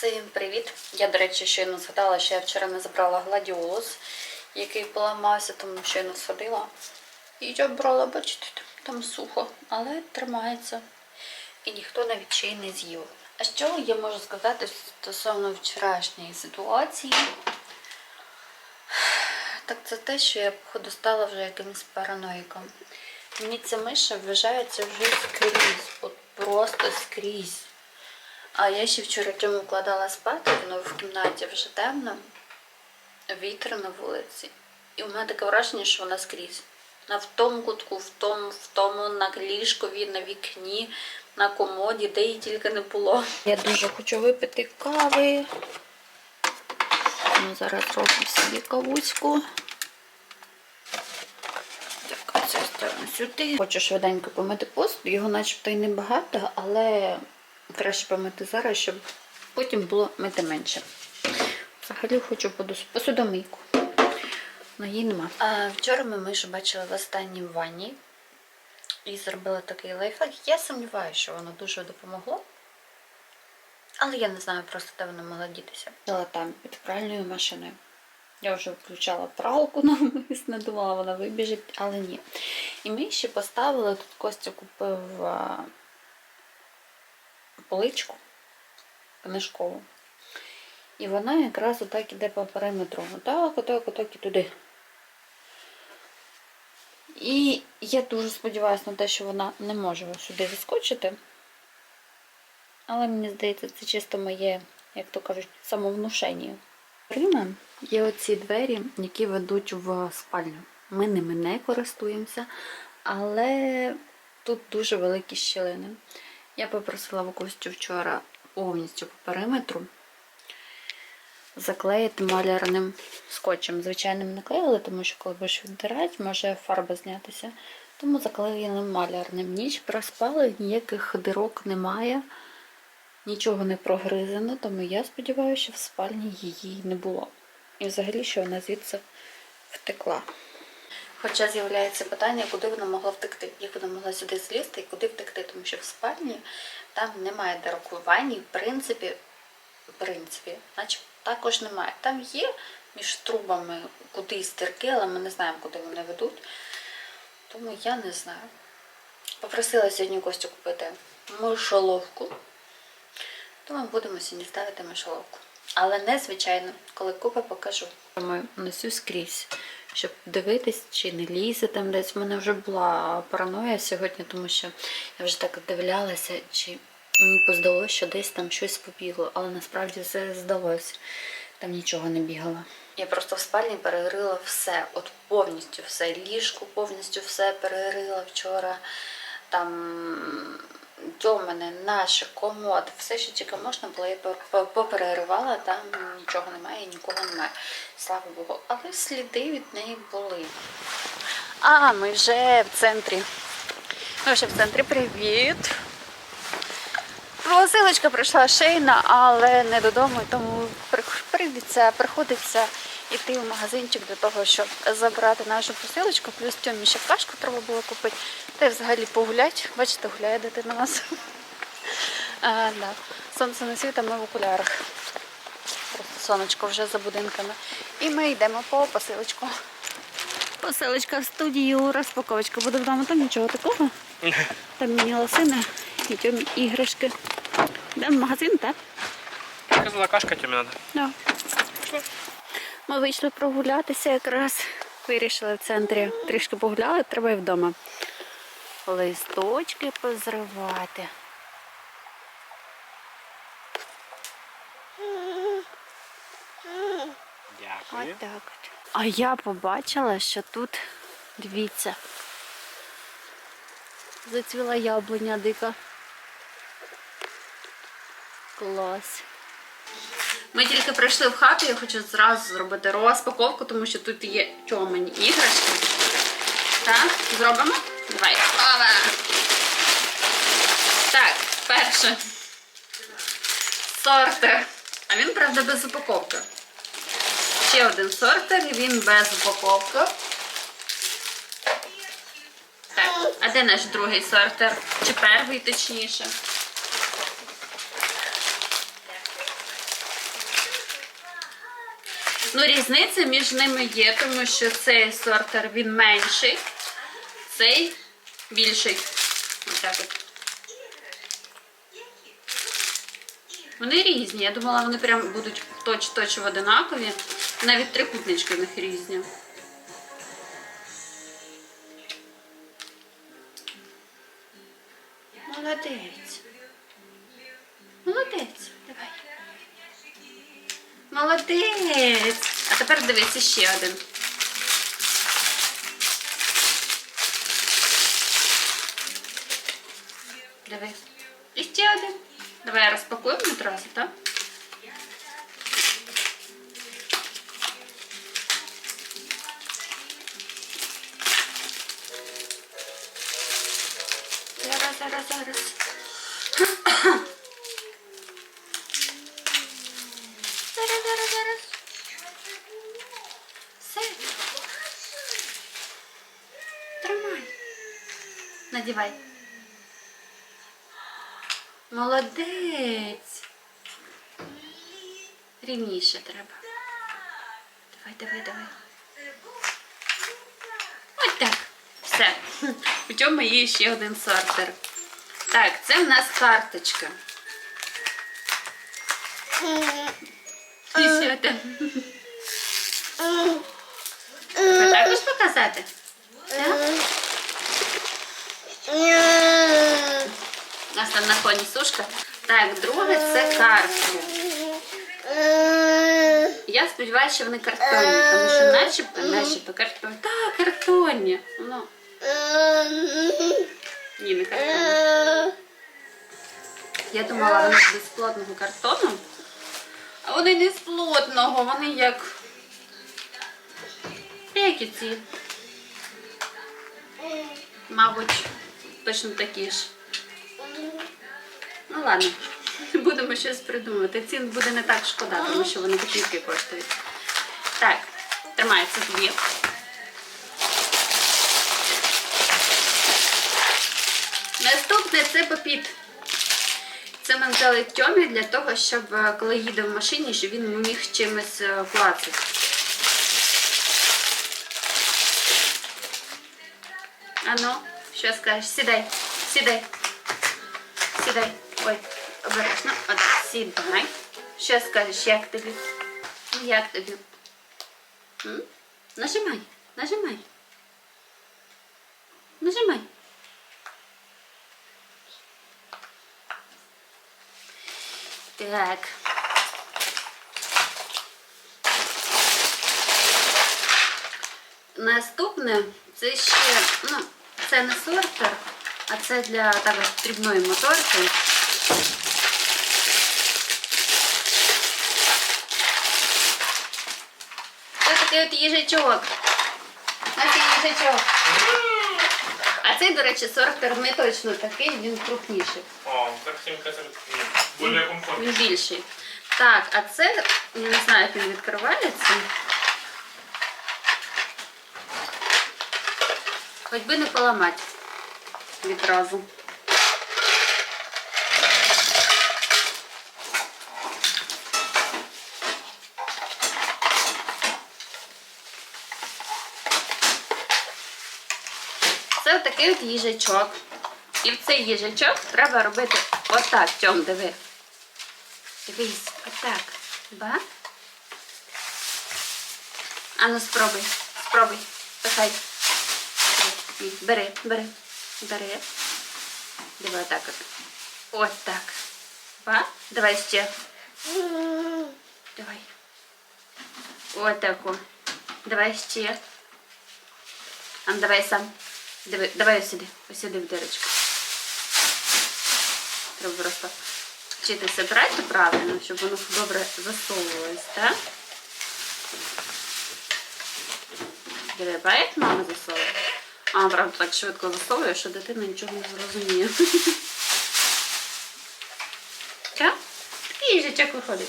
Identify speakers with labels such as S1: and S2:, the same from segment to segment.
S1: Всім привіт! Я, до речі, щойно згадала, що я вчора не забрала гладіолус, який поламався, тому щойно сходила. І я брала, бачите, там сухо, але тримається. І ніхто навіть ще й не з'їв. А що я можу сказати стосовно вчорашньої ситуації? Так це те, що я, походу, стала вже якимось параноїком. Мені ця миша вважається вже скрізь, от просто скрізь. А я ще вчора Тьому вкладала спати, воно в кімнаті вже темно, вітер на вулиці. І у мене таке враження, що вона скрізь. На в тому кутку, в тому, в тому, на ліжкові, на вікні, на комоді, де її тільки не було. Я дуже хочу випити кави. Ну, зараз зроблю собі кавуську. Так, це сюди. Хочу швиденько помити посуд, його начебто й небагато, але краще помити зараз, щоб потім було мити менше. Взагалі хочу посудомийку. але її нема. А, вчора ми мишу бачили в останній ванні і зробили такий лайфхак. Я сумніваюся, що воно дуже допомогло. Але я не знаю просто, де вона могла дітися. Була там під пральною машиною. Я вже включала пралку навмисно, думала, вона вибіжить, але ні. І ми ще поставили, тут Костя купив поличку книжкову. І вона якраз отак іде по периметру. Отак, отак, отак і туди. І я дуже сподіваюся на те, що вона не може сюди заскочити. Але мені здається, це чисто моє, як то кажуть, самовнушення. Рима є оці двері, які ведуть в спальню. Ми ними не користуємося, але тут дуже великі щілини. Я попросила в Костю вчора повністю по периметру заклеїти малярним скотчем. Звичайним не клеїли, тому що коли будеш віддирати, може фарба знятися. Тому заклеїли малярним. Ніч проспали, ніяких дирок немає, нічого не прогризено, тому я сподіваюся, що в спальні її не було. І взагалі, що вона звідси втекла. Хоча з'являється питання, куди вона могла втекти, як вона могла сюди злізти і куди втекти, тому що в спальні там немає дирок в принципі, в принципі, наче також немає. Там є між трубами кудись дірки, але ми не знаємо, куди вони ведуть. Тому я не знаю. Попросила сьогодні Костю купити мишоловку, то ми будемо сьогодні ставити мишоловку. Але не звичайно, коли купа покажу. Носю скрізь, щоб дивитись, чи не лізе там десь. У мене вже була параноя сьогодні, тому що я вже так дивлялася, чи мені поздалося, що десь там щось побігло, але насправді все здалося. Там нічого не бігало. Я просто в спальні перерила все, от повністю все. Ліжку повністю все перерила вчора. Там дьомане, наше, комод, все, що тільки можна було, я пер- пер- попереривала, там нічого немає, нікого немає. Слава Богу. Але сліди від неї були. А, ми вже в центрі. Ми вже в центрі. Привіт! Посилочка прийшла шейна, але не додому, тому при- прийдеться, приходиться йти в магазинчик для того, щоб забрати нашу посилочку. Плюс Тьомі ще кашку треба було купити. Та й взагалі погулять. Бачите, гуляє дитина у нас. А, да. Сонце не світить, ми в окулярах. Просто сонечко вже за будинками. І ми йдемо по посилочку. Посилочка в студію, розпаковочка буде вдома, там нічого такого. Там мені лосини і тьомі іграшки. Йдемо в магазин, так?
S2: Казала, кашка тебе надо.
S1: Да. Ми вийшли прогулятися якраз. Вирішили в центрі трішки погуляли, треба і вдома. Листочки позривати.
S2: Дякую.
S1: Ось так от. А я побачила, що тут, дивіться, зацвіла яблуня дика. Клас. Ми тільки прийшли в хату, я хочу зразу зробити розпаковку, тому що тут є чомені іграшки. Так, зробимо? Давай. Ова! Так, перше. Сортер. А він, правда, без упаковки. Ще один сортер, він без упаковки. Так, а де наш другий сортер? Чи перший, точніше? Ну, різниця між ними є, тому що цей сортер він менший, цей більший. Ось так от. Вони різні. Я думала, вони прям будуть точ-точ одинакові. Навіть трикутнички в них різні. Молодець. Молодець. Молодець. А тепер дивись ще один. Диви. І ще один. Давай розпакуємо одразу, так? Зараз, зараз. Зараз, зараз, зараз. Все. Тримай. Надівай. Молодець. Рівніше треба. Давай, давай, давай. Ось так. Все. У цьому є ще один сортер. Так, це в нас карточка. І там. Також показати? Так? У нас там на коні сушка. Так, друге це картки. Я сподіваюся, що вони картонні, тому що начебто, начебто картонні. Так, картонні. Ну, ні, не картонні. Я думала, вони з плотного картону. А вони не з плотного, вони як. Як ці. Мабуть, точно такі ж. Ну ладно, будемо щось придумати. Цін буде не так шкода, тому що вони копійки коштують. Так, тримається дві. Наступне це попіт. Це ми взяли Тьомі для того, щоб е, коли їде в машині, щоб він міг чимось е, клацати. Ану, що скажеш? Сідай, сідай. Сідай. Ой, обережно. От, сідай. Що скажеш, як тобі? Як тобі? М? Нажимай, нажимай. Нажимай. Так. Наступне це ще, ну, це не сортер, а це для також дрібної моторки. Це такий от їжачок. Ось їжачок. А цей, до речі, сортер не точно такий, він крупніший.
S2: О, так всім кажуть, більш комфортно.
S1: Він більший. Так, а це, я не знаю, як він відкривається. Хоч би не поламати відразу. Це такий от їжачок. І в цей їжачок треба робити отак, Тьом, диви. Дивись, отак. Ба? Ану, спробуй, спробуй. Пихай. Бери, бери, бери. Диви отак от. Ось так. Ба? Давай ще. Давай. Отако. Давай ще. А давай сам. Давай ось сюди. Ось сюди в дирочку. Треба просто вчитися брати правильно, щоб воно добре засовувалось, так? Диви, як мама засовує. А, правда, так швидко засовує, що дитина нічого не зрозуміє. Так? Такий їжачок виходить.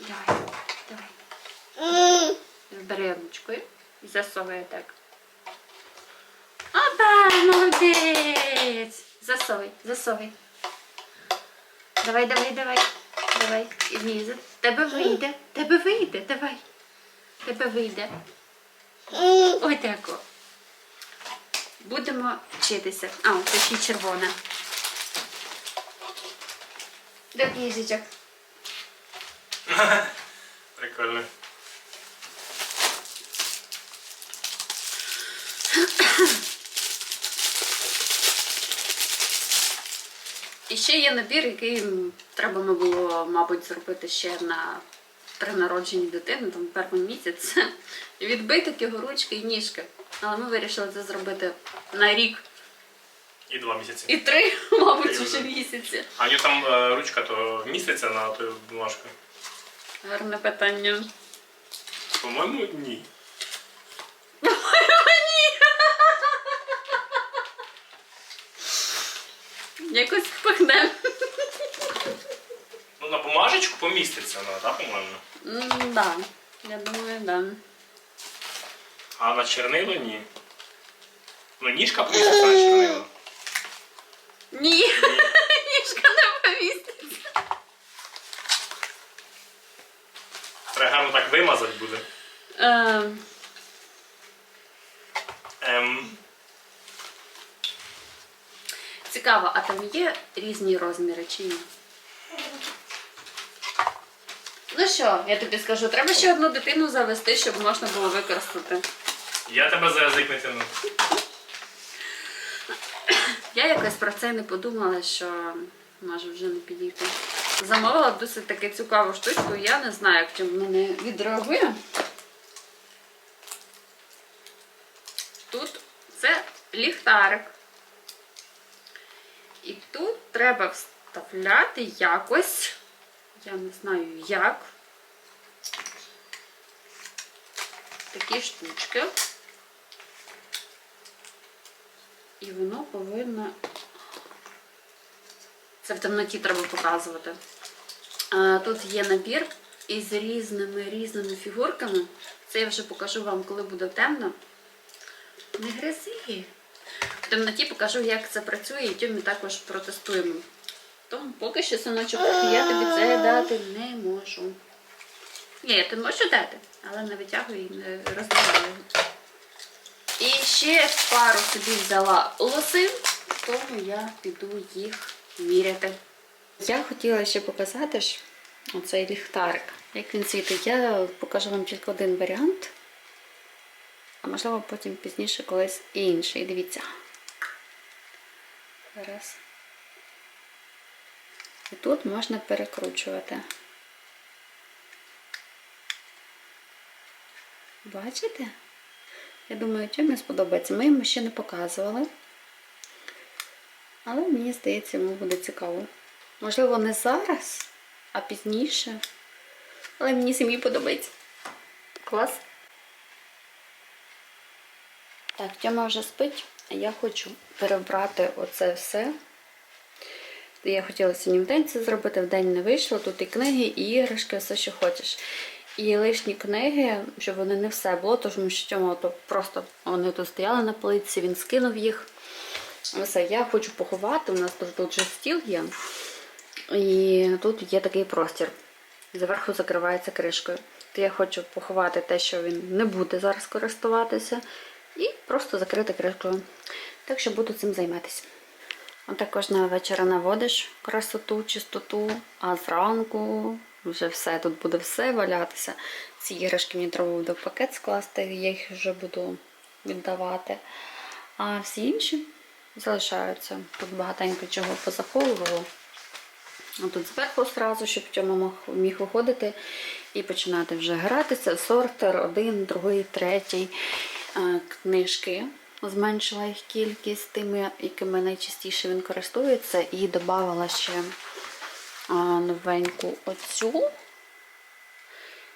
S1: Давай, давай. Бери ручкою і засовує так. Опа, молодець! Засовуй, засовуй. Давай, давай, давай. Давай, Ліза. Тебе вийде. Тебе вийде. Давай. Тебе вийде. Ой, тако. Будемо вчитися. А, це ще червона. До книжечок.
S2: Прикольно.
S1: І ще є набір, який треба було, мабуть, зробити ще на при народженні дитини, там перший місяць. Відбиток його ручки і ніжки. Але ми вирішили це зробити на рік
S2: І два місяці.
S1: і три, мабуть, вже місяці.
S2: А у нього там е, ручка то вміститься на ту бумажку?
S1: Гарне питання.
S2: По-моєму, ні.
S1: Якось пихне.
S2: Ну, на бумажечку поміститься вона, так, по-моєму?
S1: Да, я думаю, да.
S2: А на чернило ні. Ну, ніжка поміститься на чернило.
S1: Ні, ніжка не поміститься.
S2: Треба гарно так вимазати буде.
S1: Ем,
S2: Ем,
S1: цікаво, а там є різні розміри чи ні? Ну що, я тобі скажу, треба ще одну дитину завести, щоб можна було використати.
S2: Я тебе за язик не тяну.
S1: Я якось про це не подумала, що може вже не підійти. Замовила досить таки цікаву штучку, я не знаю, як чим мене відреагує. Тут це ліхтарик. І тут треба вставляти якось, я не знаю як, такі штучки. І воно повинно. Це в темноті треба показувати. Тут є набір із різними різними фігурками. Це я вже покажу вам, коли буде темно. Не гризи. В темноті покажу, як це працює, і тьомі також протестуємо. Тому поки що, синочок, я тобі це дати не можу. Ні, я тобі можу дати, але не витягую і не розбиваю. І ще пару собі взяла лоси, тому я піду їх міряти. Я хотіла ще показати ж оцей ліхтарик, як він світить. Я покажу вам тільки один варіант, а можливо потім пізніше колись інший. Дивіться. Зараз. І тут можна перекручувати. Бачите? Я думаю, не сподобається. Ми йому ще не показували. Але мені здається, йому буде цікаво. Можливо, не зараз, а пізніше. Але мені самі подобається. Клас. Так, Тьома вже спить, а я хочу перебрати оце все. Я хотіла сьогодні в день це зробити, в день не вийшло. Тут і книги, і іграшки, все, що хочеш. І лишні книги, щоб вони не все було, тому що то просто вони тут стояли на полиці, він скинув їх. Все, я хочу поховати. У нас тут, тут же стіл є. І тут є такий простір. Зверху закривається кришкою. То я хочу поховати те, що він не буде зараз користуватися, і просто закрити кришкою. Так що буду цим займатися. Отак кожного вечора наводиш красоту, чистоту, а зранку вже все, тут буде все валятися. Ці іграшки мені треба буде в пакет скласти, я їх вже буду віддавати. А всі інші залишаються. Тут багатенько чого позаховувало. А тут зверху одразу, щоб Тьома міг виходити і починати вже гратися. Сортер, один, другий, третій Е, книжки. Зменшила їх кількість тими, якими найчастіше він користується, і додавала ще новеньку оцю.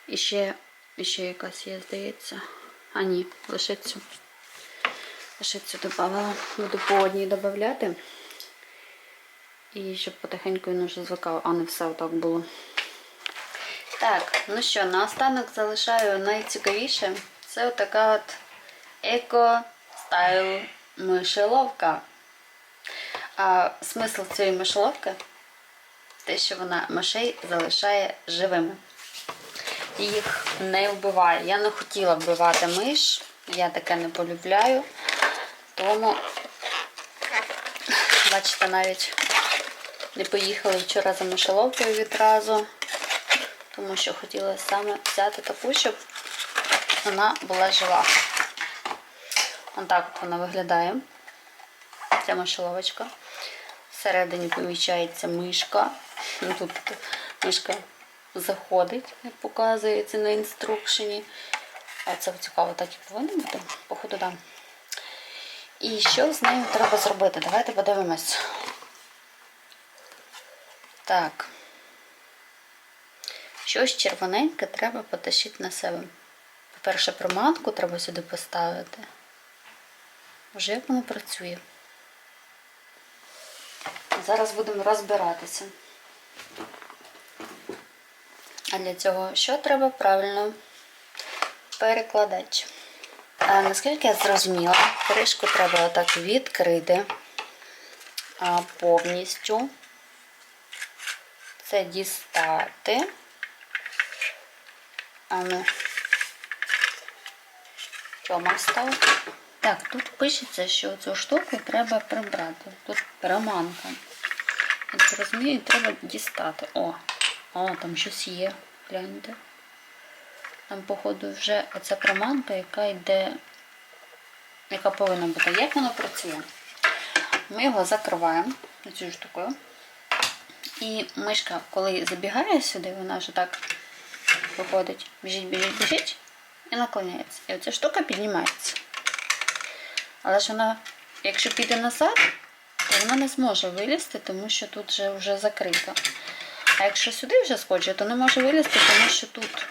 S1: І ще, і ще якась є, здається. А ні, лише цю. Лише цю додавала. Буду по одній додати. І щоб потихеньку він уже звикав, а не все отак було. Так, ну що, наостанок залишаю найцікавіше. Це отака от еко-стайл мишеловка. А смисл цієї мишеловки те, що вона мишей залишає живими. Їх не вбиває. Я не хотіла вбивати миш, я таке не полюбляю. Тому, бачите, навіть не поїхали вчора за мишеловкою відразу, тому що хотіла саме взяти таку, щоб вона була жива. Отак от вона виглядає. Ця мишеловочка. Всередині поміщається мишка. Ну, Тут мишка заходить, як показується на інструкшені. А це цікаво, так і повинно бути, походу, да. І що з нею треба зробити? Давайте подивимось. Так. Щось червоненьке треба потащити на себе. По-перше, проманку треба сюди поставити. Вже як воно працює. Зараз будемо розбиратися. А для цього що треба правильно? Перекладач. А, наскільки я зрозуміла, кришку треба отак відкрити повністю. Це дістати. А ну, Тьома став. Так, тут пишеться, що цю штуку треба прибрати. Тут приманка. Я розумію, треба дістати. О, о, там щось є. Гляньте. Там, походу, вже оця приманка, яка йде, яка повинна бути. Як воно працює? Ми його закриваємо цю штукою. І мишка, коли забігає сюди, вона ж так виходить, біжить, біжить, біжить і наклоняється. І оця штука піднімається. Але ж вона, якщо піде назад, вона не зможе вилізти, тому що тут вже, вже закрито. А якщо сюди вже скочить, то не може вилізти, тому що тут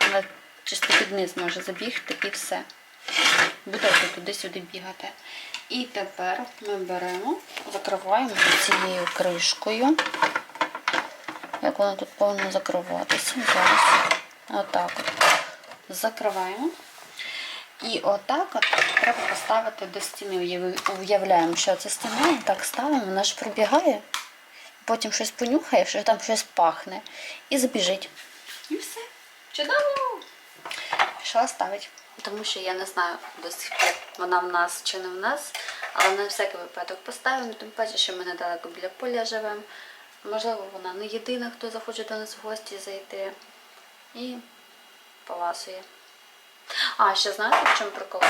S1: вона чисто під низ може забігти і все. Буде туди-сюди бігати. І тепер ми беремо, закриваємо цією кришкою. Як вона тут повинна закриватися? Зараз. Отак от. Закриваємо. І отак от треба поставити до стіни. Уявляємо, що це стіна, і так ставимо, вона ж пробігає, потім щось понюхає, що там щось пахне, і забіжить. І все. Чудово! Пішла ставить. Тому що я не знаю до сих пір, вона в нас чи не в нас, але на всякий випадок поставимо, тим паче, що ми недалеко біля поля живемо. Можливо, вона не єдина, хто захоче до нас в гості зайти. І поласує. А, ще знаєте, в чому прикол?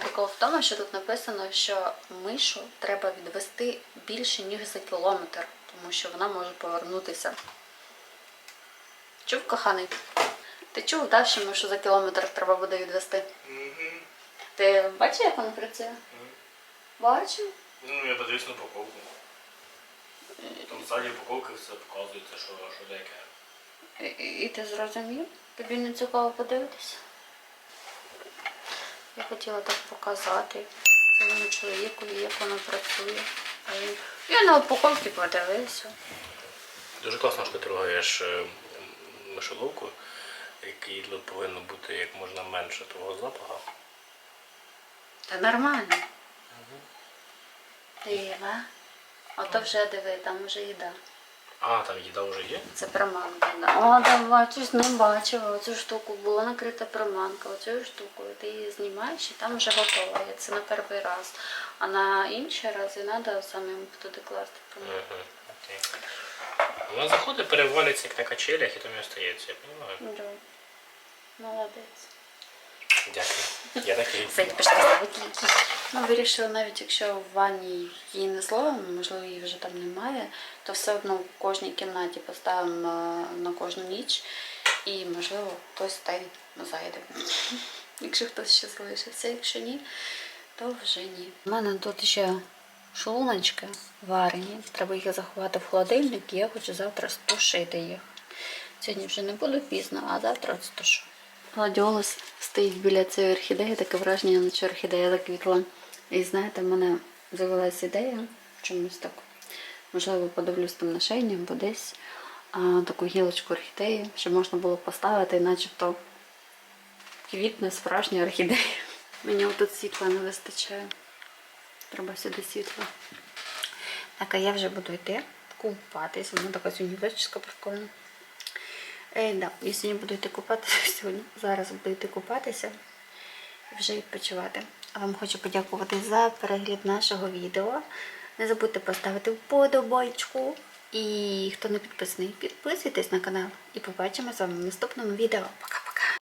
S1: Прикол в тому, що тут написано, що мишу треба відвести більше, ніж за кілометр, тому що вона може повернутися. Чув, коханий? Ти чув, да, що мишу за кілометр треба буде відвести? Ти бачиш, як воно працює? Бачив?
S2: Ну, я подивився на упаковку. Там ззаді упаковки все показується, що, що деяке.
S1: І- і ти зрозумів? Тобі не цікаво подивитися? Я хотіла так показати своєму чоловікові, як воно працює. А він- Я на упаковці подивився.
S2: Дуже класно, що ти трогаєш е, мишоловку, який повинно бути як можна менше того запаху.
S1: Та нормально. Дива. А то вже диви, там вже їда.
S2: А, там їда вже є?
S1: Це приманка, да. О, да, бачиш, не бачила. Оцю штуку була накрита приманка. Оцю штукою ти її знімаєш і там вже готова. І Це на перший раз. А на інші рази треба самим туди класти приманку.
S2: Угу. Окей. Вона заходить, перевалюється як на качелях і там і остається, я розумію.
S1: Да. Молодець.
S2: Дякую. Я.
S1: Ми вирішили, навіть якщо в ванні її не зловимо, можливо, її вже там немає, то все одно в кожній кімнаті поставимо е, на кожну ніч і, можливо, хтось та й зайде. Якщо хтось ще залишився, якщо ні, то вже ні. У мене тут ще шлуночки варені. Треба їх заховати в холодильник, і я хочу завтра стушити їх. Сьогодні вже не буду пізно, а завтра стушу. Гладіолус стоїть біля цієї орхідеї, таке враження, наче орхідея заквітла. І знаєте, в мене з'явилася ідея чомусь так. Можливо, подивлюсь там на шейні або десь а, таку гілочку орхідеї, щоб можна було поставити, начебто квітне справжня орхідея. Мені отут світла не вистачає. Треба сюди світло. Так, а я вже буду йти, купатись. Вона така сьогодні прикольна. Е, да, я сьогодні буду йти купатися. Сьогодні зараз буду йти купатися і вже відпочивати. А вам хочу подякувати за перегляд нашого відео. Не забудьте поставити вподобайку. І хто не підписаний, підписуйтесь на канал. І побачимо з вами в наступному відео. Пока!